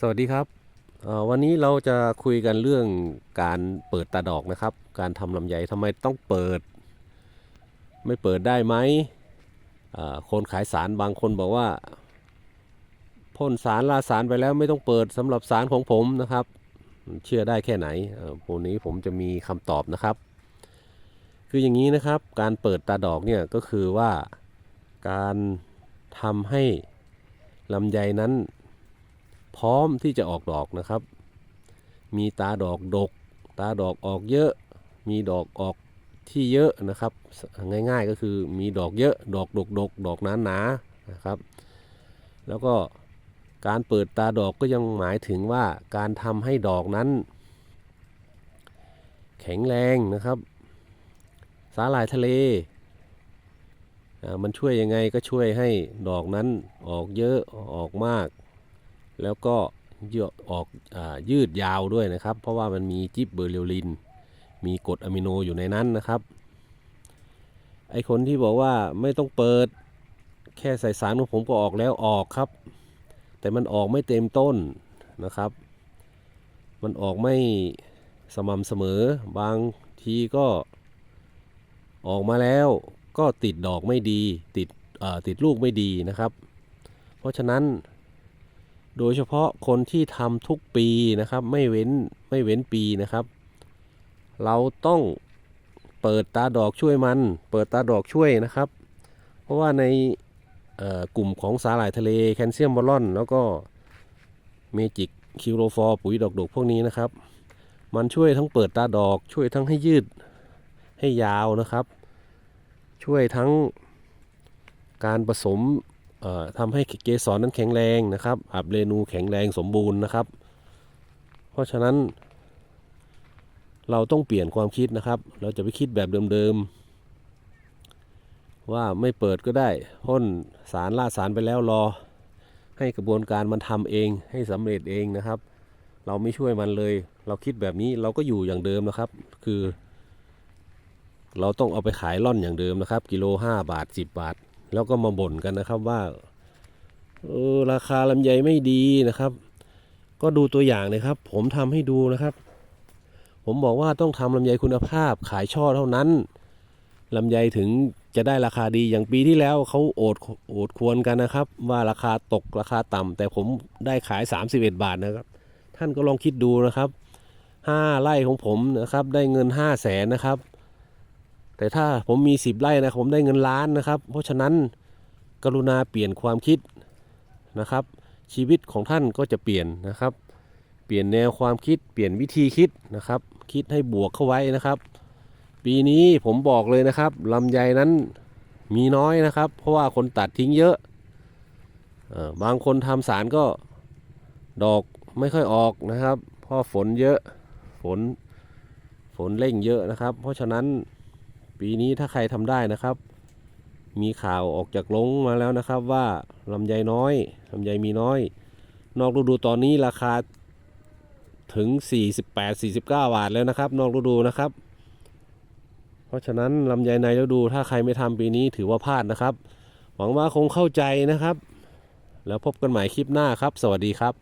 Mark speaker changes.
Speaker 1: สวัสดีครับวันนี้เราจะคุยกันเรื่องการเปิดตาดอกนะครับ การทำลำไยทำไมต้องเปิด ไม่เปิดได้ไหมคนขายสารบางคนบอกว่าพ่นสารลาสารไปแล้วไม่ต้องเปิดสำหรับสารของผมนะครับ เชื่อได้แค่ไหนวันนี้ผมจะมีคำตอบนะครับ คืออย่างนี้นะครับ การเปิดตาดอกเนี่ยก็คือว่าการทำให้ลำไยนั้น พร้อมที่จะออกดอกนะครับ มีตาดอกดก ตาดอกออกเยอะ มีดอกออกที่เยอะนะครับ ง่ายๆก็คือมีดอกเยอะ ดอกดกดกดอกหนาหนาๆนะครับ แล้วก็การเปิดตาดอกก็ยังหมายถึงว่าการทำให้ดอกนั้น แข็งแรงนะครับสาหร่ายทะเลมันช่วยยังไงก็ช่วยให้ดอกนั้นออกเยอะออกมาก แล้วก็ยืดออกอยืดยาวด้วยนะครับ เพราะว่ามันมีจิบเบอร์เรลิน มีกรดอะมิโนอยู่ในนั้นนะครับ ไอคนที่บอกว่าไม่ต้องเปิด แค่ใส่สารของผมก็ออกแล้วออกครับ แต่มันออกไม่เต็มต้นนะครับ มันออกไม่สม่ำเสมอบางทีก็ออกมาแล้วก็ติดดอกไม่ดี ติดติดลูกไม่ดีนะครับ เพราะฉะนั้น โดยเฉพาะคนที่ทำทุกปีนะครับ ไม่เว้นไม่เว้นปีนะครับ เราต้องเปิดตาดอกช่วยมัน เปิดตาดอกช่วยนะครับ เพราะว่าในกลุ่มของสาหร่ายทะเลแคลเซียมบอลอน แล้วก็เมจิกคิวโรฟอร์ปุ๋ยดอกดกพวกนี้นะครับ มันช่วยทั้งเปิดตาดอกช่วยทั้งให้ยืดให้ยาวนะครับ ช่วยทั้งการผสม ทำให้เกสรนั้นแข็งแรงนะครับอับเรนูแข็งแรงสมบูรณ์นะครับ เพราะฉะนั้น เราต้องเปลี่ยนความคิดนะครับ เราจะไปคิดแบบเดิมๆ ว่าไม่เปิดก็ได้พ่นสารล่าสารไปแล้วรอ ให้กระบวนการมันทำเองให้สำเร็จเองนะครับ เราไม่ช่วยมันเลย เราคิดแบบนี้เราก็อยู่อย่างเดิมนะครับ คือ เราต้องเอาไปขายล่อนอย่างเดิมนะครับ กิโลห้าบาทสิบบาท แล้วก็มาบ่นกันนะครับว่าเออราคาลำไยไม่ดีนะครับ ก็ดูตัวอย่างเลยครับ ผมทำให้ดูนะครับ ผมบอกว่าต้องทำลำไยคุณภาพขายช่อเท่านั้นลำไยถึงจะได้ราคาดีอย่างปีที่แล้วเขาโอดโอดควรกันนะครับ ว่าราคาตกราคาต่ำแต่ผมได้ขาย 31 บาทนะครับ ท่านก็ลองคิดดูนะครับห้าไร่ของผมนะครับ ได้เงิน 5 0 0แสนนะครับ แต่ถ้าผมมี 10 ไร่นะผมได้เงินล้านนะครับ เพราะฉะนั้นกรุณาเปลี่ยนความคิดนะครับ ชีวิตของท่านก็จะเปลี่ยนนะครับ เปลี่ยนแนวความคิดเปลี่ยนวิธีคิดนะครับ คิดให้บวกเข้าไว้นะครับ ปีนี้ผมบอกเลยนะครับลำไยนั้นมีน้อยนะครับ เพราะว่าคนตัดทิ้งเยอะออบางคนทำสารก็ดอกไม่ค่อยออกนะครับเพราะฝนเยอะฝนฝนเร่งเยอะนะครับ เพราะฉะนั้น ปีนี้ถ้าใครทำได้นะครับ มีข่าวออกจากลงมาแล้วนะครับ ว่าลำไยน้อยลำไยมีน้อย นอกฤดูตอนนี้ราคาถึง 48-49 บาทแล้วนะครับ นอกฤดูนะครับ เพราะฉะนั้นลำไยในฤดูถ้าใครไม่ทำปีนี้ถือว่าพลาดนะครับ หวังว่าคงเข้าใจนะครับ แล้วพบกันใหม่คลิปหน้าครับ สวัสดีครับ